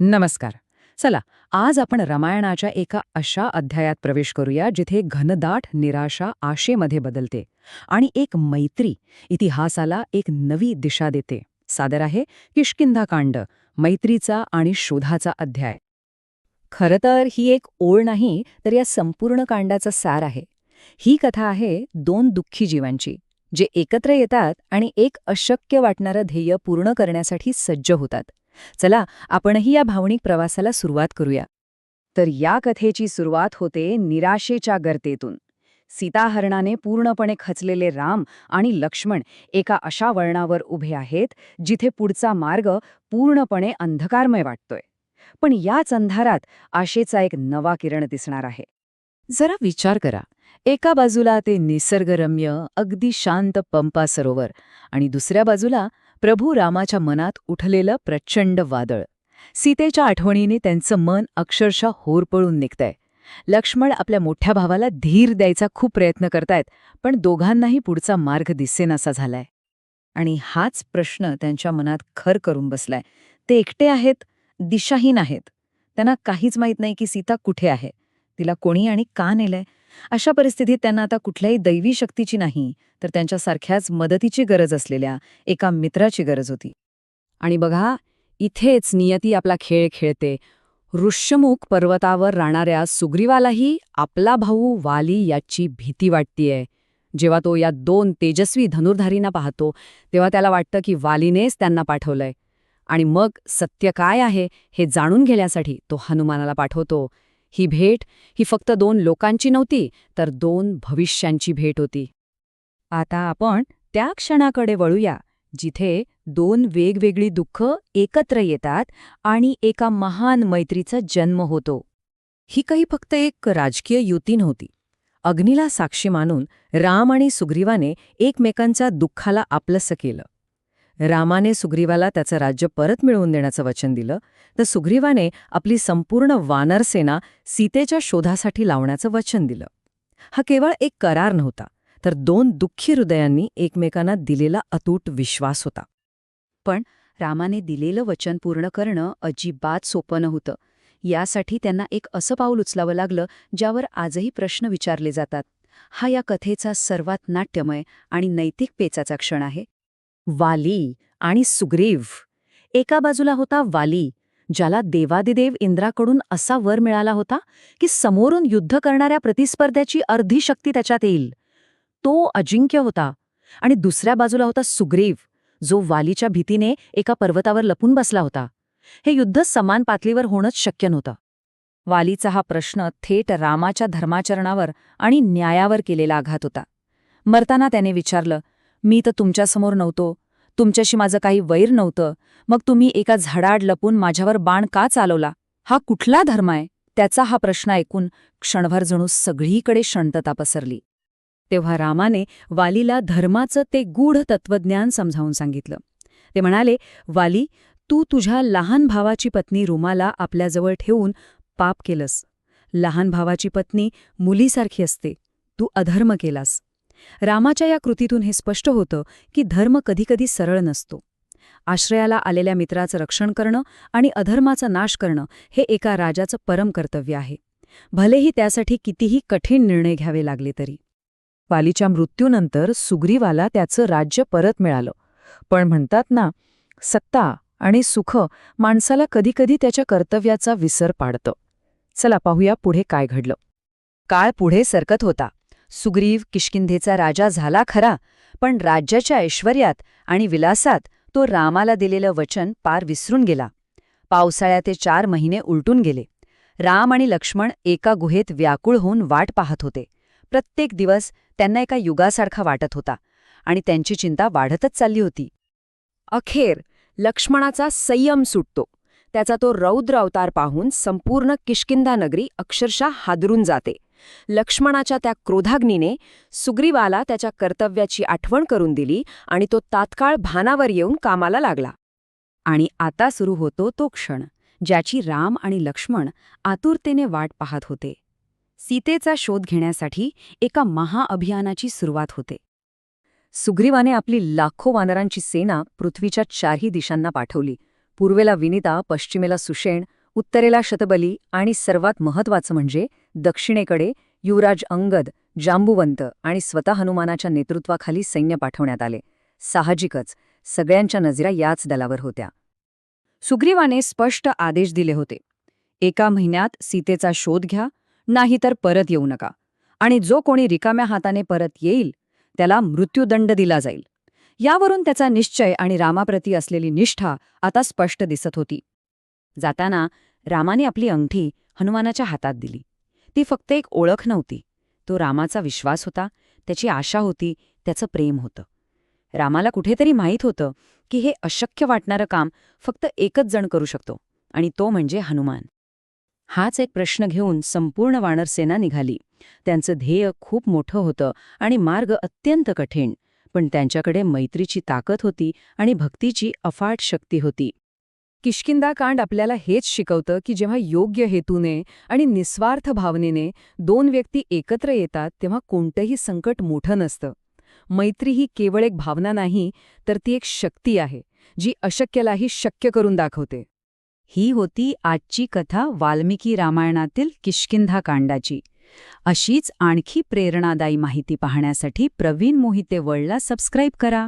नमस्कार. चला आज आपण रामायणाच्या एका अशा अध्यायात प्रवेश करूया जिथे घनदाट निराशा आशेमध्ये बदलते आणि एक मैत्री इतिहासाला एक नवी दिशा देते. सादर आहे किष्किंधाकांड मैत्रीचा आणि शोधाचा अध्याय. खरं तर ही एक ओळ नाही तर या संपूर्ण कांडाचा सार आहे. ही कथा आहे दोन दुःखी जीवांची जे एकत्र येतात आणि एक अशक्य वाटणारं ध्येय पूर्ण करण्यासाठी सज्ज होतात. चला आपणही या भावनिक प्रवासाला सुरुवात करूया. तर या कथेची सुरुवात होते निराशेच्या गर्तेतून. सीताहरणाने पूर्णपणे खचलेले राम आणि लक्ष्मण एका अशा वळणावर उभे आहेत जिथे पुढचा मार्ग पूर्णपणे अंधकारमय वाटतोय. पण याच अंधारात आशेचा एक नवा किरण दिसणार आहे. जरा विचार करा. एका बाजूला ते निसर्गरम्य अगदी शांत पंपा सरोवर आणि दुसऱ्या बाजूला प्रभू रामाच्या मनात उठलेलं प्रचंड वादळ. सीतेच्या आठवणीने त्यांचं मन अक्षरशः होरपळून निघतंय. लक्ष्मण आपल्या मोठ्या भावाला धीर द्यायचा खूप प्रयत्न करतायत पण दोघांनाही पुढचा मार्ग दिसेनासा झालाय. आणि हाच प्रश्न त्यांच्या मनात खर करून बसलाय. ते एकटे आहेत दिशाहीन आहेत. त्यांना काहीच माहीत नाही की सीता कुठे आहे. तिला कोणी आणि का नेलंय? अशा परिस्थितीत त्यांना आता कुठल्याही दैवी शक्तीची नाही तर त्यांच्यासारख्याच मदतीची गरज असलेल्या एका मित्राची गरज होती. आणि बघा इथेच नियती आपला खेळ खेळते. ऋष्यमुख पर्वतावर राहणाऱ्या सुग्रीवालाही आपला भाऊ वाली याची भीती वाटतीये. जेव्हा तो या दोन तेजस्वी धनुर्धारींना पाहतो तेव्हा त्याला वाटतं की वालीनेच त्यांना पाठवलंय. आणि मग सत्य काय आहे हे जाणून घेण्यासाठी तो हनुमानाला पाठवतो. ही भेट ही फक्त दोन लोकांची नव्हती तर दोन भविष्यांची भेट होती. आता आपण त्या क्षणाकडे वळूया जिथे दोन वेगवेगळी दुःख एकत्र येतात आणि एका महान मैत्रीचा जन्म होतो. ही काही फक्त एक राजकीय युती नव्हती. अग्नीला साक्षी मानून राम आणि सुग्रीवाने एकमेकांच्या दुःखाला आपलंसं केलं. रामाने सुग्रीवाला त्याचं राज्य परत मिळवून देण्याचं वचन दिलं तर सुग्रीवाने आपली संपूर्ण वानरसेना सीतेच्या शोधासाठी लावण्याचं वचन दिलं. हा केवळ एक करार नव्हता तर दोन दुःखी हृदयांनी एकमेकांना दिलेला अतूट विश्वास होता. पण रामाने दिलेलं वचन पूर्ण करणं अजिबात सोपं नव्हतं. यासाठी त्यांना एक असं पाऊल उचलावं लागलं ज्यावर आजही प्रश्न विचारले जातात. हा या कथेचा सर्वात नाट्यमय आणि नैतिक पेचाचा क्षण आहे. वाली आणि सुग्रीव. एका बाजूला होता वाली ज्याला देवादिदेव इंद्राकडून असा वर मिळाला होता की समोरून युद्ध करणाऱ्या प्रतिस्पर्ध्याची अर्धी शक्ती त्याच्यात येईल. तो अजिंक्य होता आणि दुसऱ्या बाजूला होता सुग्रीव जो वालीच्या भीतीने एका पर्वतावर लपून बसला होता. हे युद्ध समान पातळीवर होणंच शक्य नव्हतं. वालीचा हा प्रश्न थेट रामाच्या धर्माचरणावर आणि न्यायावर केलेला आघात होता. मरताना त्याने विचारलं मी तर तुमच्यासमोर नव्हतो. तुमच्याशी माझं काही वैर नव्हतं. मग तुम्ही एका झाडाड लपून माझ्यावर बाण का चालवला? हा कुठला धर्म आहे? त्याचा हा प्रश्न ऐकून क्षणभर जणू सगळीकडे शांतता पसरली. तेव्हा रामाने वालीला धर्माचं ते गूढ तत्वज्ञान समजावून सांगितलं. ते म्हणाले वाली तू तुझ्या लहान भावाची पत्नी रुमाला आपल्याजवळ ठेवून पाप केलंस. लहान भावाची पत्नी मुलीसारखी असते. तू अधर्म केलास. रामाच्या या कृतीतून हे स्पष्ट होतं की धर्म कधीकधी सरळ नसतो. आश्रयाला आलेल्या मित्राचं रक्षण करणं आणि अधर्माचा नाश करणं हे एका राजाचं परम कर्तव्य आहे. भलेही त्यासाठी कितीही कठीण निर्णय घ्यावे लागले तरी. वालीच्या मृत्यूनंतर सुग्रीवाला त्याचं राज्य परत मिळालं. पण म्हणतात ना सत्ता आणि सुख माणसाला कधीकधी त्याच्या कर्तव्याचा विसर पाडतं. चला पाहूया पुढे काय घडलं. काळ पुढे सरकत होता. सुग्रीव किष्किंधेचा राजा झाला खरा पण राज्याच्या ऐश्वर्यात आणि विलासात तो रामाला दिलेलं वचन पार विसरून गेला. पावसाळ्याते चार महिने उलटून गेले. राम आणि लक्ष्मण एका गुहेत व्याकुळ होऊन वाट पाहत होते. प्रत्येक दिवस त्यांना एका युगासारखा वाटत होता आणि त्यांची चिंता वाढतच चालली होती. अखेर लक्ष्मणाचा संयम सुटतो. त्याचा तो रौद्र अवतार पाहून संपूर्ण किष्किंधा नगरी अक्षरशः हादरून जाते. लक्ष्मणाच्या त्या क्रोधाग्नीने सुग्रीवाला त्याच्या कर्तव्याची आठवण करून दिली आणि तो तात्काळ भानावर येऊन कामाला लागला. आणि आता सुरू होतो तो क्षण ज्याची राम आणि लक्ष्मण आतुरतेने वाट पाहत होते. सीतेचा शोध घेण्यासाठी एका महाअभियानाची सुरुवात होते. सुग्रीवाने आपली लाखो वानरांची सेना पृथ्वीच्या चारही दिशांना पाठवली. पूर्वेला विनिता पश्चिमेला सुषेण उत्तरेला शतबली आणि सर्वात महत्वाचं म्हणजे दक्षिणेकडे युवराज अंगद जांबुवंत आणि स्वतः हनुमानाच्या नेतृत्वाखाली सैन्य पाठवण्यात आले. साहजिकच सगळ्यांच्या नजरा याच दलावर होत्या. सुग्रीवाने स्पष्ट आदेश दिले होते. एका महिन्यात सीतेचा शोध घ्या नाहीतर परत येऊ नका. आणि जो कोणी रिकाम्या हाताने परत येईल त्याला मृत्यूदंड दिला जाईल. यावरून त्याचा निश्चय आणि रामाप्रती असलेली निष्ठा आता स्पष्ट दिसत होती. जाताना रामाने आपली अंगठी हनुमानाच्या हातात दिली. ती फक्त एक ओळख नव्हती. तो रामाचा विश्वास होता त्याची आशा होती त्याचं प्रेम होतं. रामाला कुठेतरी माहीत होतं की हे अशक्य वाटणारं काम फक्त एकच जण करू शकतो आणि तो म्हणजे हनुमान. हाच एक प्रश्न घेऊन संपूर्ण वानरसेना निघाली. त्यांचं ध्येय खूप मोठं होतं आणि मार्ग अत्यंत कठीण पण त्यांच्याकडे मैत्रीची ताकद होती आणि भक्तीची अफाट शक्ती होती. किशकिंदा कांड आपल्याला हेच शिकवतं की जेव्हा योग्य हेतूने आणि निस्वार्थ भावनेने दोन व्यक्ती एकत्र येतात तेव्हा कोणतंही संकट मोठं नसतं. मैत्री ही केवळ एक भावना नाही तर ती एक शक्ती आहे जी अशक्यलाही शक्य करून दाखवते. ही होती आजची कथा वाल्मिकी रामायणातील किशकिंधा कांडाची. अशीच आणखी प्रेरणादायी माहिती पाहण्यासाठी प्रवीण मोहिते वर्ल्डला सबस्क्राईब करा.